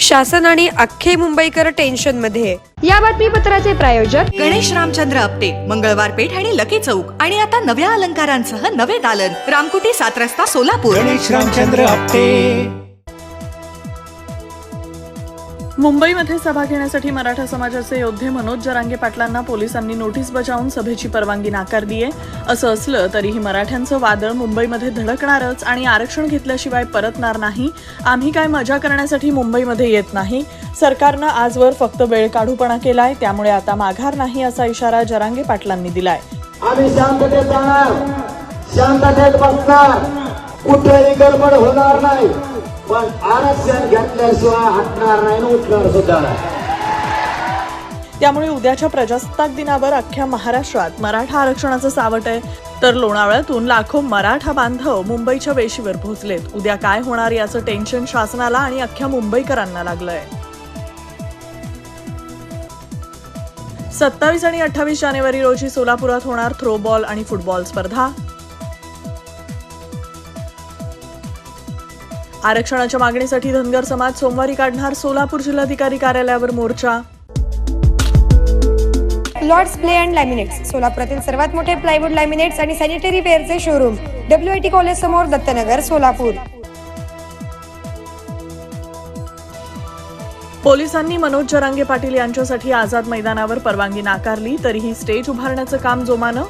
शासन आणि अख्खे मुंबईकर टेन्शनमध्ये. या बातमीपत्राचे प्रायोजक गणेश रामचंद्र आपटे मंगळवार पेठ आणि लकी चौक. आणि आता नव्या अलंकारांसह नवे दालन. रामकुटी सात रस्ता सोलापूर. गणेश रामचंद्र आपटे. मुंबईमध्ये सभा घेण्यासाठी मराठा समाजाचे योद्धे मनोज जरांगे पाटलांना पोलिसांनी नोटीस बजावून सभेची परवानगी नाकारली आहे असं असलं तरीही मराठ्यांचं वादळ मुंबईमध्ये धडकणारच आणि आरक्षण घेतल्याशिवाय परतणार नाही. आम्ही काय मजा करण्यासाठी मुंबईमध्ये येत नाही? सरकारनं आजवर फक्त वेळ काढूपणा केलाय त्यामुळे आता माघार नाही असा इशारा जरांगे पाटलांनी दिलाय. आम्ही शांततेत जाणार. शांततेत बसणार. कुठेही गडबड होणार नाही. पण आरक्षण घेतल्याशिवाय हटणार नाही उठणार सुद्धा नाही. त्यामुळे उद्याच्या प्रजासत्ताक दिनावर अख्ख्या महाराष्ट्रात मराठा आरक्षणाचं सावट आहे. तर लोणावळ्यातून लाखो मराठा बांधव मुंबईच्या वेशीवर पोहोचलेत. उद्या काय होणार याचं टेन्शन शासनाला आणि अख्ख्या मुंबईकरांना लागलंय. सत्तावीस आणि अठ्ठावीस जानेवारी रोजी सोलापुरात होणार थ्रोबॉल आणि फुटबॉल स्पर्धा. आरक्षणाच्या मागणीसाठी धनगर समाज सोमवारी काढणार सोलापूर जिल्हाधिकारी कार्यालयावर मोर्चा. लॉर्ड्स प्ले अँड लॅमिनेट्स सोलापुरातील सर्वात मोठे प्लायवूड लॅमिनेट्स आणि sanitary ware showroom W I T college समोर दत्तनगर सोलापूर. पोलिसांनी मनोज जरांगे पाटील यांच्यासाठी आझाद मैदानावर परवानगी नाकारली तरीही स्टेज उभारण्याचं काम जोमानं.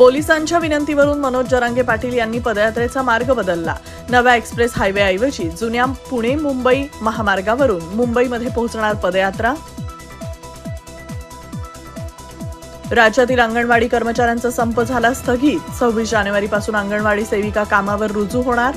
पोलिसांच्या विनंतीवरून मनोज जरांगे पाटील यांनी पदयात्रेचा मार्ग बदलला. नव्या एक्सप्रेस हायवेऐवजी जुन्या पुणे मुंबई महामार्गावरून मुंबईमध्ये पोहोचणार पदयात्रा. राज्यातील अंगणवाडी कर्मचाऱ्यांचा संप झाला स्थगित. सव्वीस जानेवारीपासून अंगणवाडी सेविका कामावर रुजू होणार.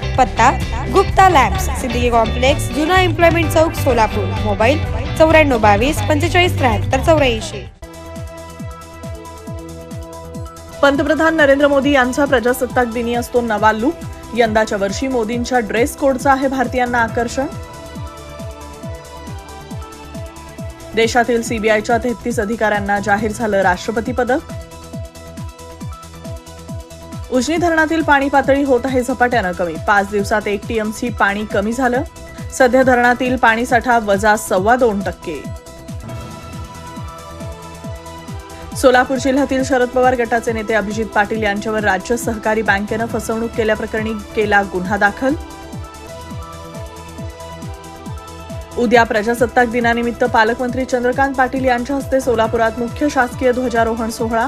पत्ता गुप्ता लॅब्स सिद्दीकी कॉम्प्लेक्स जुना एम्प्लॉयमेंट चौक सोलापूर. मोबाईल चौऱ्याण्णव बावीस पंचेचाळीस त्र्याहत्तर चौऱ्याऐंशी. पंतप्रधान नरेंद्र मोदी यांचा प्रजासत्ताक दिनी असतो नवा लुक. यंदाच्या वर्षी मोदींच्या ड्रेस कोडचं आहे भारतीयांना आकर्षण. देशातील सीबीआयच्या तेहतीस अधिकाऱ्यांना जाहीर झालं राष्ट्रपती पदक. उजनी धरणातील पाणी पातळी होत आहे झपाट्यानं कमी. पाच दिवसात एक टीएमसी पाणी कमी झालं. सध्या धरणातील पाणीसाठा वजा सव्वा दोन टक्के. सोलापूर जिल्ह्यातील शरद पवार गटाचे नेते अभिजित पाटील यांच्यावर राज्य सहकारी बँकेनं फसवणूक केल्याप्रकरणी केला गुन्हा दाखल. उद्या प्रजासत्ताक दिनानिमित्त पालकमंत्री चंद्रकांत पाटील यांच्या हस्ते सोलापुरात मुख्य शासकीय ध्वजारोहण सोहळा.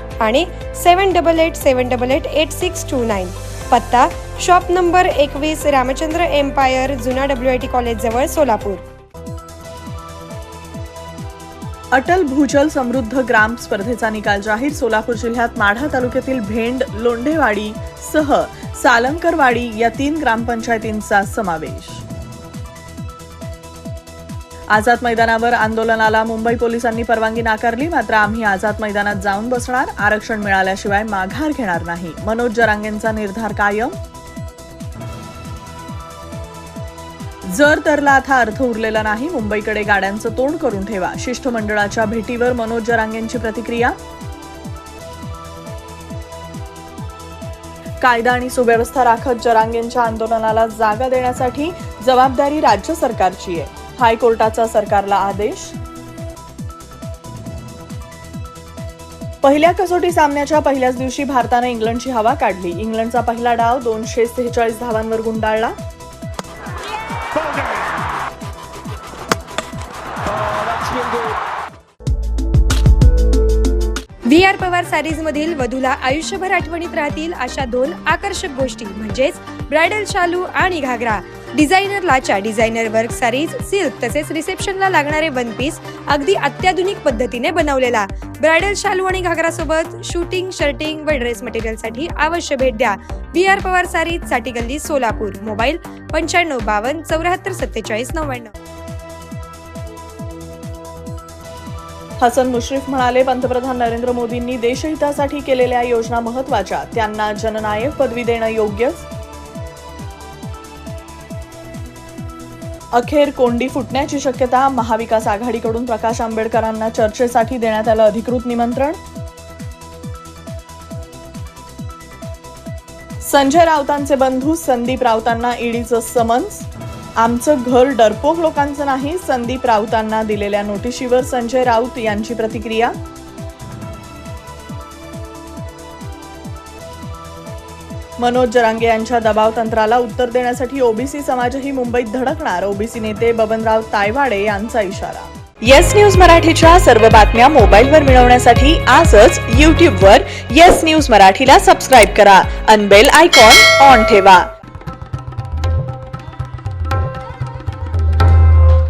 आणि seven double eight seven double eight eight six two nine पत्ता शॉप नंबर एकवीस रामचंद्र एम्पायर जुना डब्ल्यू आय टी कॉलेज जवळ सोलापूर. अटल भूजल समृद्ध ग्राम स्पर्धेचा निकाल जाहीर सोलापूर जिल्ह्यात माढा तालुक्यातील भेंड लोंढेवाडी सह सालंकरवाडी या तीन ग्रामपंचायतींचा समावेश. आझाद मैदानावर आंदोलनाला मुंबई पोलिसांनी परवानगी नाकारली मात्र आम्ही आझाद मैदानात जाऊन बसणार आरक्षण मिळाल्याशिवाय माघार घेणार नाही. मनोज जरांगेंचा निर्धार कायम. जर तरला आता अर्थ उरलेला नाही मुंबईकडे गाड्यांचं तोंड करून ठेवा. शिष्टमंडळाच्या भेटीवर मनोज जरांगेंची प्रतिक्रिया? कायदा आणि सुव्यवस्था राखत जरांगेंच्या आंदोलनाला जागा देण्यासाठी जबाबदारी राज्य सरकारची आहे. हायकोर्टाचा सरकारला आदेश? पहिल्या कसोटी सामन्याच्या पहिल्याच दिवशी भारतानं इंग्लंडची हवा काढली. इंग्लंडचा पहिला डाव दोनशे सेहेचाळीस धावांवर गुंडाळला. व्ही आर पवार सॅरीजमधील वधूला आयुष्यभर आठवणीत राहतील अशा दोन आकर्षक गोष्टी म्हणजेच ब्रायडल शालू आणि घागरा. डिझायनर लाचा डिझायनर वर्क सारीज सिल्क तसेच रिसेप्शनला लागणारे वन पीस अगदी अत्याधुनिक पद्धतीने बनवलेला. ब्रायडल शालू आणि घागरा सोबत शूटिंग शर्टिंग व ड्रेस मटेरियलसाठी अवश्य भेट द्या. बी आर पवार सारीजसाठी गल्ली सोलापूर. मोबाईल पंच्याण्णव बावन्न चौऱ्याहत्तर सत्तेचाळीस नव्याण्णव. हसन मुश्रीफ म्हणाले पंतप्रधान नरेंद्र मोदींनी देशहितासाठी केलेल्या योजना महत्त्वाच्या त्यांना जननायक पदवी देणं योग्यच. अखेर कोंडी फुटण्याची शक्यता महाविकास आघाडीकडून प्रकाश आंबेडकरांना चर्चेसाठी देण्यात आलं अधिकृत निमंत्रण? संजय राऊतांचे बंधू संदीप राऊतांना ईडीचं समन्स? आमचं घर डरपोक लोकांचं नाही संदीप राऊतांना दिलेल्या नोटिशीवर संजय राऊत यांची प्रतिक्रिया? मनोज जरांगे यांच्या दबाव तंत्राला उत्तर देण्यासाठी ओबीसी समाजही मुंबईत धडकणार. ओबीसी नेते बबनराव तायवाडे यांचा इशारा. येस न्यूज मराठीच्या सर्व बातम्या मोबाईलवर मिळवण्यासाठी आजच यूट्यूबवर येस न्यूज मराठीला सबस्क्राईब करा. अनबेल आयकॉन ऑन ठेवा.